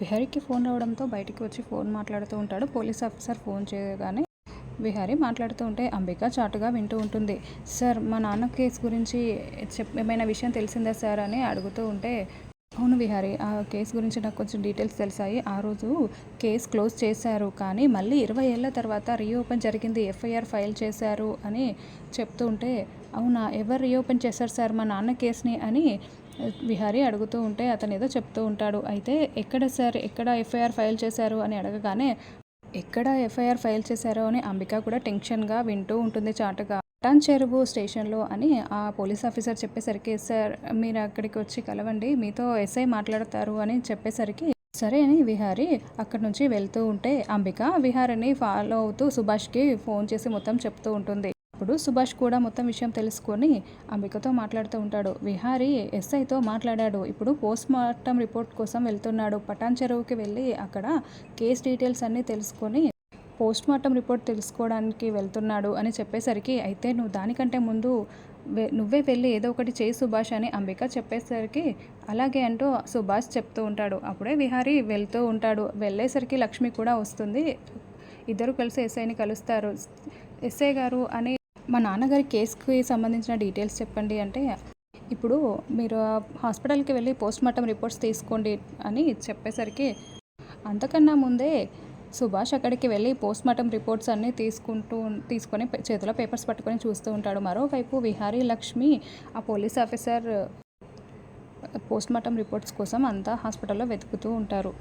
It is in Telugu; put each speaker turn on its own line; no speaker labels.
విహారీకి ఫోన్ రావడంతో బయటికి వచ్చి ఫోన్ మాట్లాడుతూ ఉంటాడు. పోలీస్ ఆఫీసర్ ఫోన్ చేయగానే విహారీ మాట్లాడుతూ ఉంటే అంబిక చాటుగా వింటూ ఉంటుంది. సార్ మా నాన్న కేసు గురించి చెప్ ఏమైనా విషయం తెలిసిందా సార్? అని అడుగుతూ ఉంటే అవును విహారీ ఆ కేసు గురించి నాకు కొంచెం డీటెయిల్స్ తెలిసాయి. ఆ రోజు కేసు క్లోజ్ చేశారు. కానీ మళ్ళీ ఇరవై ఏళ్ళ తర్వాత రీఓపెన్ జరిగింది. ఎఫ్ఐఆర్ ఫైల్ చేశారు అని చెప్తూ ఉంటే అవునా? ఎవరు రీఓపెన్ చేశారు సార్ మా నాన్న కేసుని? అని విహారీ అడుగుతూ ఉంటే అతను ఏదో చెప్తూ ఉంటాడు. అయితే ఎక్కడ సార్ ఎక్కడ ఎఫ్ఐఆర్ ఫైల్ చేశారు అని అడగగానే ఎక్కడ ఎఫ్ఐఆర్ ఫైల్ చేశారో అని అంబిక కూడా టెన్షన్గా వింటూ ఉంటుంది చాటుగా. టన్ చెరువు స్టేషన్లో అని ఆ పోలీస్ ఆఫీసర్ చెప్పేసరికి సార్ మీరు అక్కడికి వచ్చి కలవండి మీతో ఎస్ఐ మాట్లాడతారు అని చెప్పేసరికి సరే అని విహారీ అక్కడి నుంచి వెళ్తూ ఉంటే అంబిక విహారిని ఫాలో అవుతూ సుభాష్కి ఫోన్ చేసి మొత్తం చెప్తూ ఉంటుంది. అప్పుడు సుభాష్ కూడా మొత్తం విషయం తెలుసుకొని అంబికతో మాట్లాడుతూ ఉంటాడు. విహారీ ఎస్ఐతో మాట్లాడాడు. ఇప్పుడు పోస్ట్ మార్టం రిపోర్ట్ కోసం వెళ్తున్నాడు. పటాన్ చెరువుకి వెళ్ళి అక్కడ కేస్ డీటెయిల్స్ అన్నీ తెలుసుకొని పోస్ట్ మార్టం రిపోర్ట్ తెలుసుకోవడానికి వెళ్తున్నాడు అని చెప్పేసరికి అయితే నువ్వు దానికంటే ముందు వె- నువ్వే వెళ్ళి ఏదో ఒకటి చేయి సుభాష్ అని అంబిక చెప్పేసరికి అలాగే అంటూ సుభాష్ చెప్తూ ఉంటాడు. అప్పుడే విహారీ వెళ్తూ ఉంటాడు. వెళ్ళేసరికి లక్ష్మి కూడా వస్తుంది. ఇద్దరు కలిసి ఎస్ఐని కలుస్తారు. ఎస్ఐ గారు అని మా నాన్నగారి కేసుకి సంబంధించిన డీటెయిల్స్ చెప్పండి అంటే ఇప్పుడు మీరు ఆ హాస్పిటల్కి వెళ్ళి పోస్ట్ మార్టం రిపోర్ట్స్ తీసుకోండి అని చెప్పేసరికి అంతకన్నా ముందే సుభాష్ అక్కడికి వెళ్ళి పోస్ట్ మార్టం రిపోర్ట్స్ అన్నీ తీసుకుంటూ తీసుకొని చేతిలో పేపర్స్ పట్టుకొని చూస్తూ ఉంటాడు. మరోవైపు విహారీ లక్ష్మి ఆ police officer post mortem reports కోసం అంతా హాస్పిటల్లో వెతుకుతూ ఉంటారు.